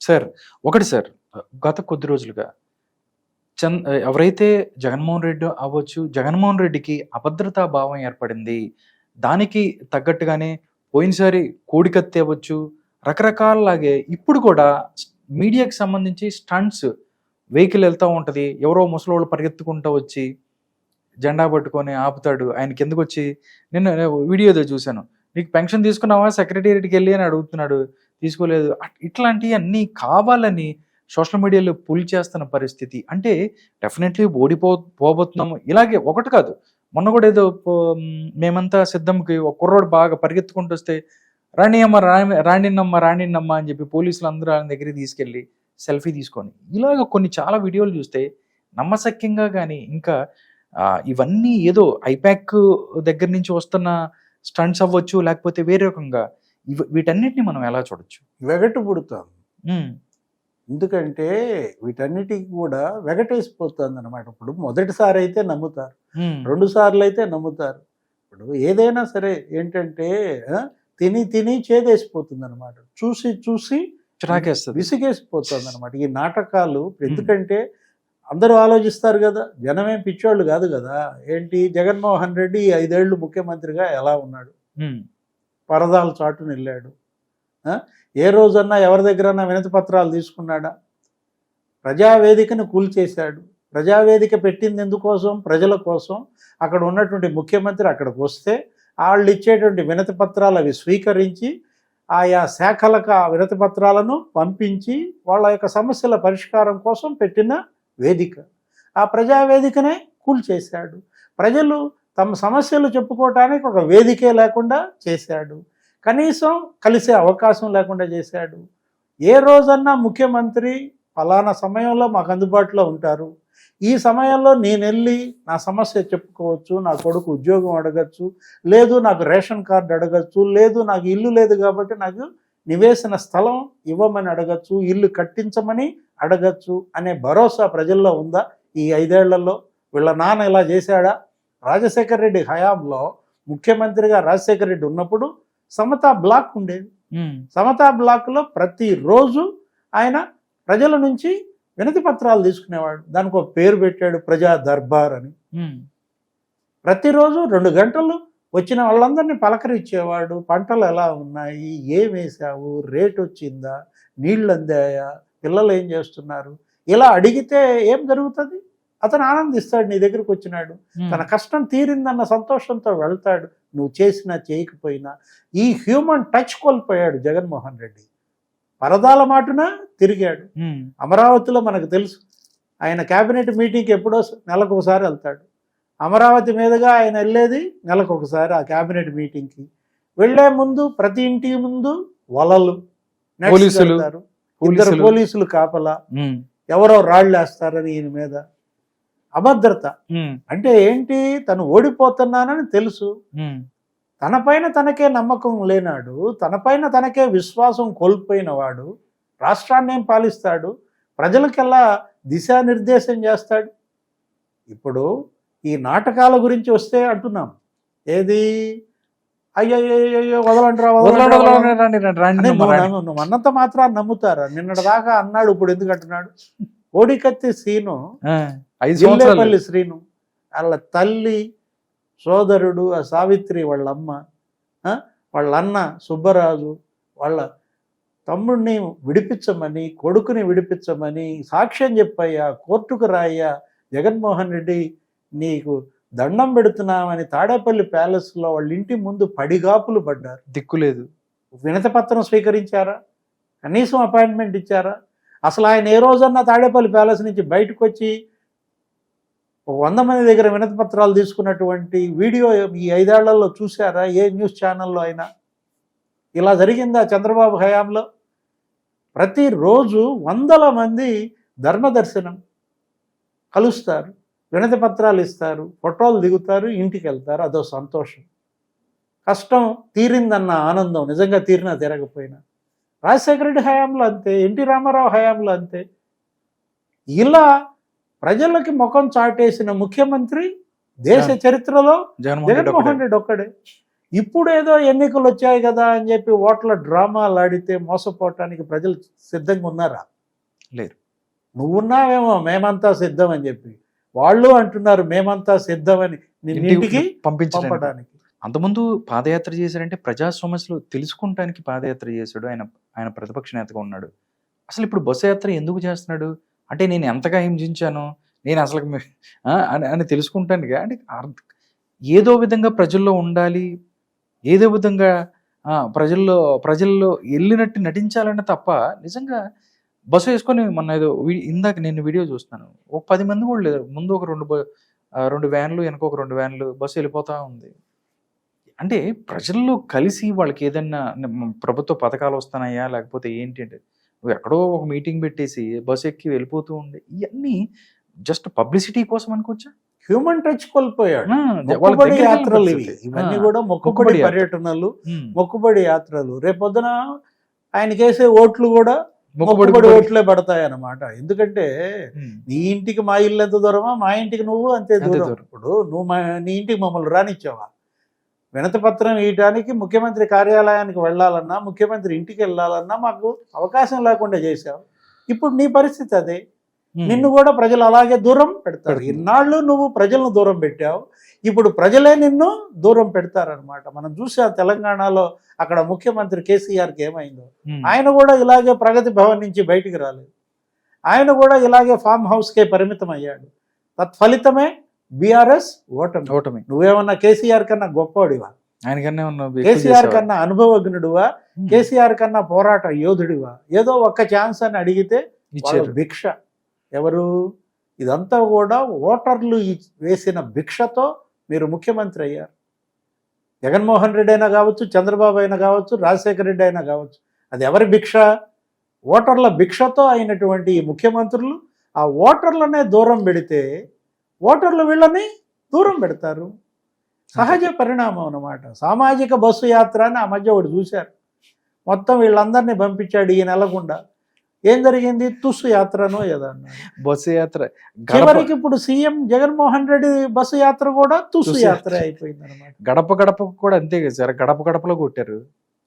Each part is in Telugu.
సార్ ఒకటి సార్ గత కొద్ది రోజులుగా చంద్ ఎవరైతే జగన్మోహన్ రెడ్డి అవ్వచ్చు జగన్మోహన్ రెడ్డికి అభద్రతా భావం ఏర్పడింది దానికి తగ్గట్టుగానే పోయినసారి కోడికత్తి అవ్వచ్చు రకరకాలలాగే ఇప్పుడు కూడా మీడియాకి సంబంధించి స్టంట్స్ వెహికల్ వెళ్తూ ఉంటుంది ఎవరో ముసలోళ్ళు పరిగెత్తుకుంటూ వచ్చి జెండా పట్టుకొని ఆపుతాడు ఆయన కిందకు వచ్చి నిన్న వీడియోదో చూశాను నీకు పెన్షన్ తీసుకున్నావా సెక్రటేరియట్కి వెళ్ళి అని అడుగుతున్నాడు తీసుకోలేదు. ఇట్లాంటివి అన్నీ కావాలని సోషల్ మీడియాలో పుల్ చేస్తున్న పరిస్థితి. అంటే డెఫినెట్లీ ఓడిపో పోబోతున్నాము. ఇలాగే ఒకటి కాదు. మొన్న కూడా ఏదో మేమంతా సిద్ధంకి ఒక కుర్రోడు బాగా పరిగెత్తుకుంటూ వస్తే రాణి అమ్మ రాణి రాణిన్నమ్మ రాణిన్నమ్మ అని చెప్పి పోలీసులు అందరూ ఆయన దగ్గరికి తీసుకెళ్ళి సెల్ఫీ తీసుకొని ఇలాగ కొన్ని చాలా వీడియోలు చూస్తే నమ్మశక్యంగా కానీ ఇంకా ఇవన్నీ ఏదో ఐపాక్ దగ్గర నుంచి వస్తున్న స్టంట్స్ అవ్వచ్చు లేకపోతే వేరే రకంగా వీటన్నిటిని మనం ఎలా చూడొచ్చు? వెగటు పుడుతుంది ఉమ్, ఎందుకంటే వీటన్నిటికి కూడా వెగటేసిపోతుంది అనమాట ఇప్పుడు మొదటిసారి అయితే నమ్ముతారు. రెండు సార్లు అయితే నమ్ముతారు. ఇప్పుడు ఏదైనా సరే ఏంటంటే తిని తిని చేదేసిపోతుంది అనమాట చూసి చూసి చిరాకేస్తుంది. విసిగేసిపోతుంది అనమాట ఈ నాటకాలు ఎందుకంటే అందరూ ఆలోచిస్తారు కదా జనమేం పిచ్చోళ్ళు కాదు కదా. ఏంటి? జగన్మోహన్ రెడ్డి ఐదేళ్ళు ముఖ్యమంత్రిగా ఎలా ఉన్నాడు? పరదాల చాటును వెళ్ళాడు. ఏ రోజన్నా ఎవరి దగ్గరన్నా వినతి పత్రాలు తీసుకున్నాడా? ప్రజావేదికను కూల్చేశాడు. ప్రజావేదిక పెట్టింది ఎందుకోసం? ప్రజల కోసం. అక్కడ ఉన్నటువంటి ముఖ్యమంత్రి అక్కడికి వస్తే వాళ్ళు ఇచ్చేటువంటి వినతి పత్రాలు అవి స్వీకరించి ఆయా శాఖలకు ఆ వినతి పత్రాలను పంపించి వాళ్ళ యొక్క సమస్యల పరిష్కారం కోసం పెట్టిన వేదిక. ఆ ప్రజావేదికనే కూల్చేశాడు. ప్రజలు తమ సమస్యలు చెప్పుకోవటానికి ఒక వేదికే లేకుండా చేశాడు. కనీసం కలిసే అవకాశం లేకుండా చేశాడు. ఏ రోజన్నా ముఖ్యమంత్రి ఫలానా సమయంలో మాకు అందుబాటులో ఉంటారు. ఈ సమయంలో నేను వెళ్ళి నా సమస్య చెప్పుకోవచ్చు నా కొడుకు ఉద్యోగం అడగచ్చు లేదు నాకు రేషన్ కార్డు అడగచ్చు లేదు నాకు ఇల్లు లేదు కాబట్టి నాకు నివేశన స్థలం ఇవ్వమని అడగచ్చు ఇల్లు కట్టించమని అడగచ్చు అనే భరోసా ప్రజల్లో ఉందా? ఈ ఐదేళ్ళలో వీళ్ళ నాన్న ఇలా చేశాడా? రాజశేఖర రెడ్డి హయాంలో ముఖ్యమంత్రిగా రాజశేఖర రెడ్డి ఉన్నప్పుడు సమతా బ్లాక్ ఉండేది. సమతా బ్లాక్లో ప్రతిరోజు ఆయన ప్రజల నుంచి వినతి పత్రాలు తీసుకునేవాడు. దానికి ఒక పేరు పెట్టాడు ప్రజా దర్బార్ అని. ప్రతిరోజు రెండు గంటలు వచ్చిన వాళ్ళందరినీ పలకరించేవాడు. పంటలు ఎలా ఉన్నాయి? ఏం వేసావు రేట్ వచ్చిందా? నీళ్ళు అందాయా? పిల్లలు ఏం చేస్తున్నారు? ఇలా అడిగితే ఏం జరుగుతుంది? అతను ఆనందిస్తాడు నీ దగ్గరికి వచ్చినాడు. తన కష్టం తీరిందన్న సంతోషంతో వెళ్తాడు. నువ్వు చేసినా చేయకపోయినా ఈ హ్యూమన్ టచ్ కోల్పోయాడు జగన్మోహన్ రెడ్డి. పరదాల మాటున తిరిగాడు. అమరావతిలో మనకు తెలుసు. ఆయన క్యాబినెట్ మీటింగ్కి ఎప్పుడో నెలకు ఒకసారి వెళ్తాడు. అమరావతి మీదుగా ఆయన వెళ్ళేది నెలకు ఒకసారి ఆ క్యాబినెట్ మీటింగ్కి. వెళ్ళే ముందు ప్రతి ఇంటికి ముందు వలలు పోలీసులు. ఇద్దరు పోలీసులు. కాపలా. ఎవరో రాళ్ళు వేస్తారని ఈయన మీద. అభద్రత. అంటే ఏంటి? తను ఓడిపోతున్నానని తెలుసు. తనపైన తనకే నమ్మకం లేనాడు. తనపైన తనకే విశ్వాసం కోల్పోయిన వాడు రాష్ట్రాన్ని ఏం పాలిస్తాడు? ప్రజలకెల్లా దిశానిర్దేశం చేస్తాడు? ఇప్పుడు ఈ నాటకాల గురించి వస్తే అంటున్నాం. ఏది? అయ్యయ్యో వదలంటారా నువ్వు అన్నంత మాత్రాన్ని నమ్ముతారా? నిన్నటి దాకా అన్నాడు ఇప్పుడు ఎందుకు అంటున్నాడు? కోడికత్తి సీను ఆ, ఐదు సంవత్సరాలు. జిల్లేపల్లి శ్రీను వాళ్ళ తల్లి సోదరుడు ఆ సావిత్రి వాళ్ళ అమ్మ వాళ్ళ అన్న సుబ్బరాజు వాళ్ళ తమ్ముడిని విడిపించమని కొడుకుని విడిపించమని సాక్ష్యం చెప్పయ్యా కోర్టుకు రాయ్యా జగన్మోహన్ రెడ్డి నీకు దండం పెడుతున్నామని తాడేపల్లి ప్యాలెస్లో వాళ్ళ ఇంటి ముందు పడిగాపులు పడ్డారు. దిక్కు లేదు. వినతి పత్రం స్వీకరించారా? కనీసం అపాయింట్మెంట్ ఇచ్చారా? అసలు ఆయన ఏ రోజన్నా తాడేపల్లి ప్యాలెస్ నుంచి బయటకు వచ్చి వంద మంది దగ్గర వినతి పత్రాలు తీసుకున్నటువంటి వీడియో ఈ ఐదేళ్ళలో చూసారా ఏ న్యూస్ ఛానల్లో అయినా? ఇలా జరిగిందా చంద్రబాబు హయాంలో? ప్రతిరోజు వందల మంది ధర్మదర్శనం కలుస్తారు వినతి పత్రాలు ఇస్తారు ఫోటోలు దిగుతారు ఇంటికి వెళ్తారు. అదో సంతోషం. కష్టం తీరిందన్న ఆనందం నిజంగా తీరినా తీరకపోయినా. రాజశేఖర రెడ్డి హయాంలో అంతే ఎన్టీ రామారావు హయాంలో అంతే. ఇలా ప్రజలకి ముఖం చాటేసిన ముఖ్యమంత్రి దేశ చరిత్రలో జగన్మోహన్ రెడ్డి ఒక్కడే. ఇప్పుడు ఏదో ఎన్నికలు వచ్చాయి కదా అని చెప్పి ఓట్ల డ్రామాలు ఆడితే మోసపోవటానికి ప్రజలు సిద్ధంగా ఉన్నారా? లేరు. నువ్వున్నావేమో మేమంతా సిద్ధం అని చెప్పి. వాళ్ళు అంటున్నారు మేమంతా సిద్ధమని. నిన్నింటికి ఇంటికి పంపించడానికి. అంతకుముందు పాదయాత్ర చేశారంటే ప్రజా సమస్యలు తెలుసుకుంటానికి పాదయాత్ర చేశాడు. ఆయన ఆయన ప్రతిపక్ష నేతగా ఉన్నాడు. అసలు ఇప్పుడు బస్సు యాత్ర ఎందుకు చేస్తున్నాడు? అంటే నేను ఎంతగా హింసించాను? నేను అసలు అని అని తెలుసుకుంటానుగా అంటే ఏదో విధంగా ప్రజల్లో ఉండాలి. ఏదో విధంగా ప్రజల్లో ప్రజల్లో వెళ్ళినట్టు నటించాలని తప్ప నిజంగా బస్సు వేసుకొని మొన్న ఏదో ఇందాక నేను వీడియో చూస్తున్నాను. ఒక పది మంది కూడా లేదు ముందు ఒక రెండు బ- రెండు వ్యాన్లు వెనక ఒక రెండు వ్యాన్లు బస్సు వెళ్ళిపోతా ఉంది. అంటే ప్రజల్లో కలిసి వాళ్ళకి ఏదన్నా ప్రభుత్వ పథకాలు వస్తున్నాయా? లేకపోతే ఏంటి అంటే నువ్వు ఎక్కడో ఒక మీటింగ్ పెట్టేసి బస్సు ఎక్కి వెళ్ళిపోతూ ఉండే ఇవన్నీ జస్ట్ పబ్లిసిటీ కోసం అనుకోవచ్చా? హ్యూమన్ టచ్ కోల్పోయాడు. మొక్కుబడి యాత్రలు ఇవి. ఇవన్నీ కూడా మొక్కుబడి. పర్యటనలు మొక్కుబడి యాత్రలు. రేపొద్దున ఆయనకేసే ఓట్లు కూడా మొక్కుబడి ఓట్లే పడతాయి అన్నమాట ఎందుకంటే నీ ఇంటికి మా ఇల్లు ఎంత దూరమా మా ఇంటికి నువ్వు అంతే దూరం. ఇప్పుడు నువ్వు మా నీ ఇంటికి మమ్మల్ని రానిచ్చావా? వినతి పత్రం ఇవ్వడానికి ముఖ్యమంత్రి కార్యాలయానికి వెళ్ళాలన్నా ముఖ్యమంత్రి ఇంటికి వెళ్ళాలన్నా మాకు అవకాశం లేకుండా చేశావు. ఇప్పుడు నీ పరిస్థితి అదే. నిన్ను కూడా ప్రజలు అలాగే దూరం పెడతారు. ఇన్నాళ్ళు నువ్వు ప్రజలను దూరం పెట్టావు. ఇప్పుడు ప్రజలే నిన్ను దూరం పెడతారనమాట మనం చూసాం తెలంగాణలో అక్కడ ముఖ్యమంత్రి కేసీఆర్కి ఏమైందో. ఆయన కూడా ఇలాగే ప్రగతి భవన్ నుంచి బయటికి రాలేదు. ఆయన కూడా ఇలాగే ఫామ్ హౌస్కే పరిమితం అయ్యాడు తత్ఫలితమే బీఆర్ఎస్ ఓటమి. ఓటమి. నువ్వేమన్నా కేసీఆర్ కన్నా గొప్పవాడివా? ఆయనకన్నా ఉన్న ఎక్కువ కేసీఆర్. కన్నా అనుభవజ్ఞుడివా? కేసీఆర్ కన్నా పోరాట యోధుడివా? ఏదో ఒక్క ఛాన్స్ అని అడిగితే ఇచ్చారు. భిక్ష. ఎవరు? ఇదంతా కూడా ఓటర్లు వేసిన భిక్షతో మీరు ముఖ్యమంత్రి అయ్యారు. జగన్మోహన్ రెడ్డి అయినా కావచ్చు చంద్రబాబు అయినా కావచ్చు రాజశేఖర రెడ్డి అయినా కావచ్చు. అది ఎవరి భిక్ష? ఓటర్ల భిక్షతో అయినటువంటి ఈ ముఖ్యమంత్రులు ఆ ఓటర్లనే దూరం పెడితే ఓటర్లు వీళ్ళని దూరం పెడతారు. సహజ పరిణామం అన్నమాట. సామాజిక బస్సు యాత్ర అని ఆ మధ్య ఒకటి చూశారు. మొత్తం వీళ్ళందరినీ పంపించాడు ఈ నెలకుండా ఏం జరిగింది? తుస్సు యాత్రనో ఏదో అన్నారు బస్సు యాత్ర చివరికి ఇప్పుడు సీఎం జగన్మోహన్ రెడ్డి బస్సు యాత్ర కూడా తుస్సు యాత్ర. అయిపోయింది అనమాట గడప గడప కూడా అంతే కదా సార్. గడప గడపలో కొట్టారు.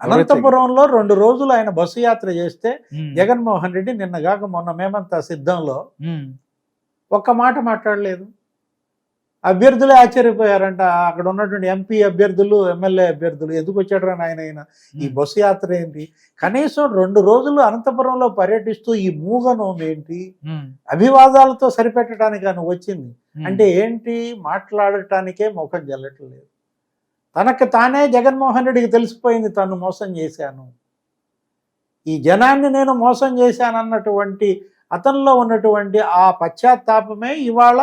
అనంతపురంలో రెండు రోజులు ఆయన బస్సు యాత్ర చేస్తే జగన్మోహన్ రెడ్డి నిన్నగాక మొన్న మేమంతా సిద్ధంలో ఒక్క మాట మాట్లాడలేదు. అభ్యర్థులే ఆశ్చర్యపోయారంట. అక్కడ ఉన్నటువంటి ఎంపీ అభ్యర్థులు ఎమ్మెల్యే అభ్యర్థులు ఎందుకు వచ్చాడు ఆయన ఆయన ఈ బస్సు యాత్ర ఏంటి? కనీసం రెండు రోజులు అనంతపురంలో పర్యటిస్తూ ఈ మూగనం ఏంటి? అభివాదాలతో సరిపెట్టడానికి ఆయన వచ్చింది అంటే ఏంటి? మాట్లాడటానికే ముఖం జల్లట్లేదు. తనకు తానే జగన్మోహన్ రెడ్డికి తెలిసిపోయింది తను మోసం చేశాను. ఈ జనాన్ని నేను మోసం చేశాను అన్నటువంటి అతనిలో ఉన్నటువంటి ఆ పశ్చాత్తాపమే ఇవాళ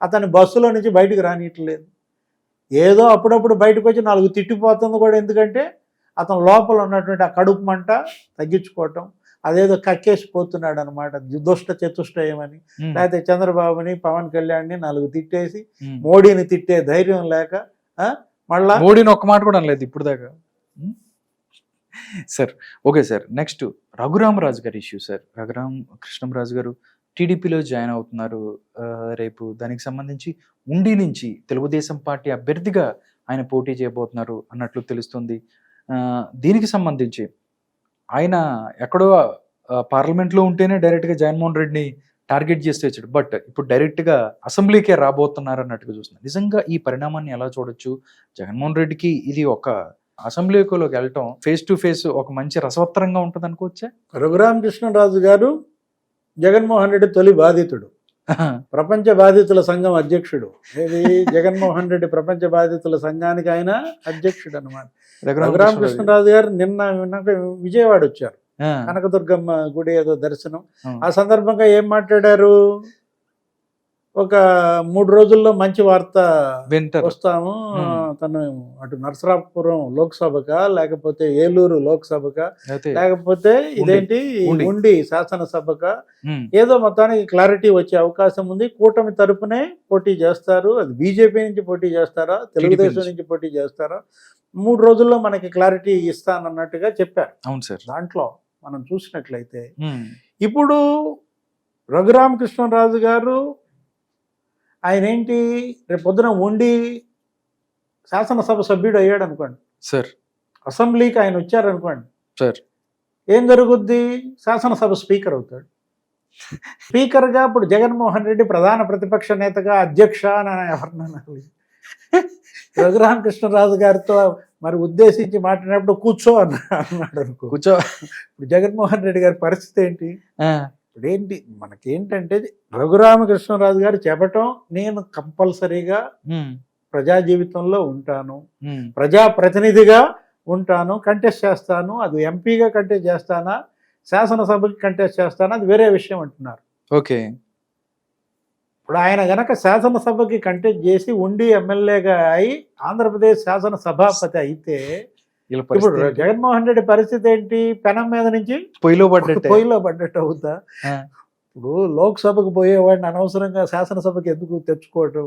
అతని బస్సులో నుంచి బయటకు రానియట్లేదు ఏదో అప్పుడప్పుడు బయటకు వచ్చి నాలుగు తిట్టిపోతుంది కూడా ఎందుకంటే అతను లోపల ఉన్నటువంటి ఆ కడుపు మంట తగ్గించుకోవటం అదేదో కక్కేసిపోతున్నాడు అనమాట దుష్ట చతుష్టయమని లేకపోతే చంద్రబాబుని పవన్ కళ్యాణ్ని నాలుగు తిట్టేసి. మోడీని తిట్టే ధైర్యం లేక మళ్ళా మోడీని ఒక్క మాట కూడా అనలేదు ఇప్పుడు దాకా. Sir okay sir. Next Raghuramaraju గారి ఇష్యూ సార్. రఘురామ్ కృష్ణంరాజు గారు టీడీపీలో జాయిన్ అవుతున్నారు. రేపు దానికి సంబంధించి ఉండి నుంచి తెలుగుదేశం పార్టీ అభ్యర్థిగా ఆయన పోటీ చేయబోతున్నారు అన్నట్లు తెలుస్తుంది. దీనికి సంబంధించి ఆయన ఎక్కడో పార్లమెంట్లో ఉంటేనే డైరెక్ట్గా జగన్మోహన్ రెడ్డిని టార్గెట్ చేస్తే వచ్చాడు బట్ ఇప్పుడు డైరెక్ట్గా అసెంబ్లీకే రాబోతున్నారు అన్నట్టుగా చూస్తున్నాను నిజంగా ఈ పరిణామాన్ని ఎలా చూడొచ్చు? జగన్మోహన్ రెడ్డికి ఇది ఒక అసెంబ్లీలోకి వెళ్ళటం ఫేస్ టు ఫేస్ ఒక మంచి రసవత్తరంగా ఉంటుంది అనుకోవచ్చా? రఘురామకృష్ణరాజు గారు జగన్మోహన్ రెడ్డి తొలి బాధితుడు. ప్రపంచ బాధితుల సంఘం అధ్యక్షుడు. ఏది? జగన్మోహన్ రెడ్డి ప్రపంచ బాధితుల సంఘానికి ఆయన అధ్యక్షుడు అనమాట రఘురామకృష్ణరాజు గారు నిన్న విజయవాడ వచ్చారు. కనకదుర్గమ్మ గుడి ఏదో దర్శనం. ఆ సందర్భంగా ఏం మాట్లాడారు? ఒక మూడు రోజుల్లో మంచి వార్త వస్తాము. తను అటు నరసరాపురం లోక్సభకా లేకపోతే ఏలూరు లోక్సభకా లేకపోతే ఇదేంటి? ఉండి. శాసనసభకా. ఏదో మొత్తానికి క్లారిటీ వచ్చే అవకాశం ఉంది. కూటమి తరపునే పోటీ చేస్తారు. అది బీజేపీ నుంచి పోటీ చేస్తారా? తెలుగుదేశం నుంచి. పోటీ చేస్తారా? మూడు రోజుల్లో మనకి క్లారిటీ ఇస్తానన్నట్టుగా చెప్పారు. అవును సార్. దాంట్లో మనం చూసినట్లయితే ఇప్పుడు రఘురామకృష్ణరాజు గారు ఆయన ఏంటి రేపు పొద్దున ఉండి శాసనసభ సభ్యుడు అయ్యాడు అనుకోండి. సార్. అసెంబ్లీకి ఆయన వచ్చారనుకోండి. సార్. ఏం జరుగుద్ది? శాసనసభ స్పీకర్ అవుతాడు. స్పీకర్గా ఇప్పుడు జగన్మోహన్ రెడ్డి ప్రధాన ప్రతిపక్ష నేతగా అధ్యక్ష అని ఎవరినన్నారు రఘురామకృష్ణరాజు గారితో మరి ఉద్దేశించి మాట్లాడినప్పుడు కూర్చో అన్న అన్నాడు అనుకో. కూర్చో. ఇప్పుడు జగన్మోహన్ రెడ్డి గారి పరిస్థితి ఏంటి? ఇప్పుడు ఏంటి మనకేంటంటే రఘురామకృష్ణరాజు గారు చెప్పటం నేను కంపల్సరీగా ప్రజా జీవితంలో ఉంటాను. ప్రజా ప్రతినిధిగా ఉంటాను కంటెస్ట్ చేస్తాను. అది ఎంపీగా కంటెస్ట్ చేస్తానా? శాసనసభకి కంటెస్ట్ చేస్తానా? అది వేరే విషయం అంటున్నారు. ఓకే. ఇప్పుడు ఆయన గనక శాసనసభకి కంటెస్ట్ చేసి ఉండి ఎమ్మెల్యేగా అయి ఆంధ్రప్రదేశ్ శాసన సభాపతి అయితే ఇప్పుడు? జగన్మోహన్ రెడ్డి పరిస్థితి ఏంటి? పెనం మీద నుంచి పొయ్యిలో పడ్డట్టే. పొయ్యిలో పడ్డట్టు అవుతా ఇప్పుడు లోక్సభకు పోయేవాడిని అనవసరంగా శాసనసభకి ఎందుకు తెచ్చుకోవటం?